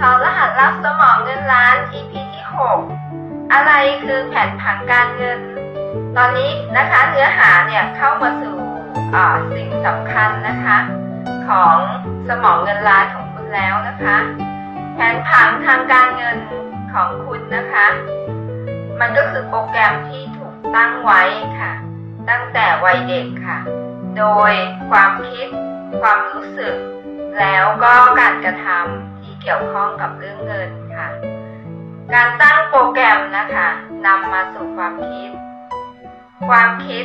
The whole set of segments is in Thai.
ถอดรหัสรับสมองเงินล้าน EP ที่ 6 อะไรคือแผนผังการเงิน ตอนนี้นะคะเนื้อหาเนี่ยเข้ามาสู่สิ่งสำคัญนะคะ ของสมองเงินล้านของคุณแล้วนะคะ แผนผังทางการเงินของคุณนะคะ มันก็คือโปรแกรมที่ถูกตั้งไว้ค่ะ ตั้งแต่วัยเด็กค่ะ โดยความคิด ความรู้สึก แล้วก็การกระทำ เกี่ยวข้องกับเรื่องเงินค่ะ การตั้งโปรแกรมนะคะนำมาสู่ความคิด ความคิด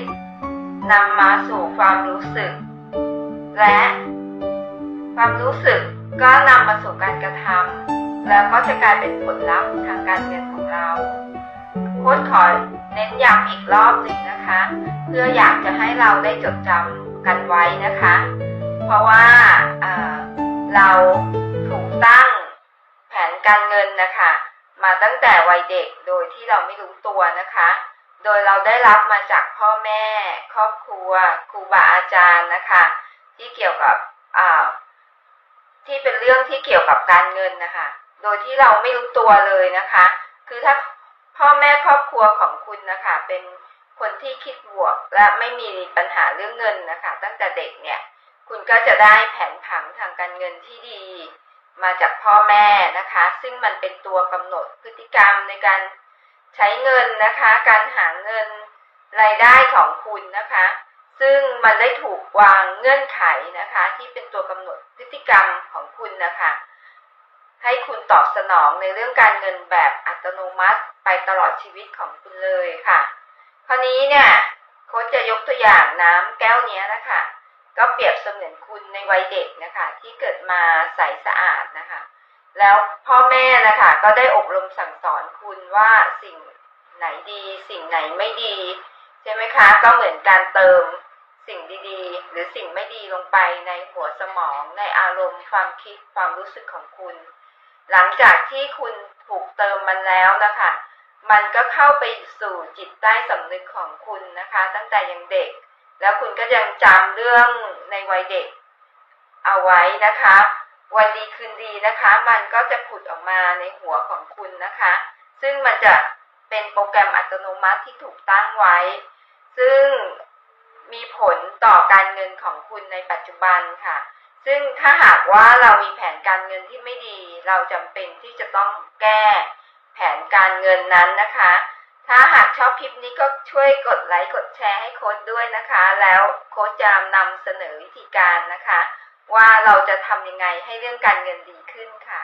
นำมาสู่ความรู้สึก และ ความรู้สึกก็นำมาสู่การกระทำแล้วก็จะกลายเป็นผลลัพธ์ทางการเงินของเราโค้ชขอเน้นย้ำอีกรอบหนึ่งนะคะ เพื่ออยากจะให้เราได้จดจำกันไว้นะคะ เพราะว่าเรา การเงินนะคะ มาตั้งแต่วัยเด็กโดยที่เราไม่รู้ตัวนะคะ โดยเราได้รับมาจากพ่อแม่ ครอบครัวครูบาอาจารย์นะคะ ที่เกี่ยวกับที่เป็นเรื่องที่เกี่ยวกับการเงินนะคะ โดยที่เราไม่รู้ตัวเลยนะคะ คือถ้าพ่อแม่ครอบครัวของคุณนะคะ เป็นคนที่คิดบวกและไม่มีปัญหาเรื่องเงินนะคะ ตั้งแต่เด็กเนี่ย คุณก็จะได้แผนผังทางการเงินที่ดี มาจากพ่อแม่นะคะ ซึ่งมันเป็นตัวกำหนดพฤติกรรมในการใช้เงินนะคะ การหาเงินรายได้ของคุณนะคะ ซึ่งมันได้ถูกวางเงื่อนไขนะคะ ที่เป็นตัวกำหนดพฤติกรรมของคุณนะคะ ให้คุณตอบสนองในเรื่องการเงินแบบอัตโนมัติไปตลอดชีวิตของคุณเลยค่ะ คราวนี้เนี่ยโค้ชจะยกตัวอย่างน้ำแก้วนี้นะคะ ก็เปรียบเสมือนคุณในวัยเด็กนะคะ ที่เกิดมาใสสะอาดนะคะ แล้วพ่อแม่นะคะก็ได้อบรมสั่งสอนคุณว่าสิ่งไหนดี สิ่งไหนไม่ดี ใช่ไหมคะ ก็เหมือนการเติมสิ่งดีๆ หรือสิ่งไม่ดีลงไปในหัวสมอง ในอารมณ์ ความคิดความรู้สึกของคุณ หลังจากที่คุณถูกเติมมันแล้วนะคะ มันก็เข้าไปสู่จิตใต้สำนึกของคุณนะคะ ตั้งแต่ยังเด็ก แล้วคุณก็ยังจำเรื่องในวัยเด็กเอาไว้นะคะ วันดีคืนดีนะคะ มันก็จะผุดออกมาในหัวของคุณนะคะ ซึ่งมันจะเป็นโปรแกรมอัตโนมัติที่ถูกตั้งไว้ ซึ่งมีผลต่อการเงินของคุณในปัจจุบันค่ะ ซึ่งถ้าหากว่าเรามีแผนการเงินที่ไม่ดี เราจำเป็นที่จะต้องแก้แผนการเงินนั้นนะคะ คลิปนี้ก็ช่วยกดไลค์กดแชร์ให้โค้ดด้วยนะคะ แล้วโค้ดจะนำเสนอวิธีการนะคะ ว่าเราจะทำยังไงให้เรื่องการเงินดีขึ้นค่ะ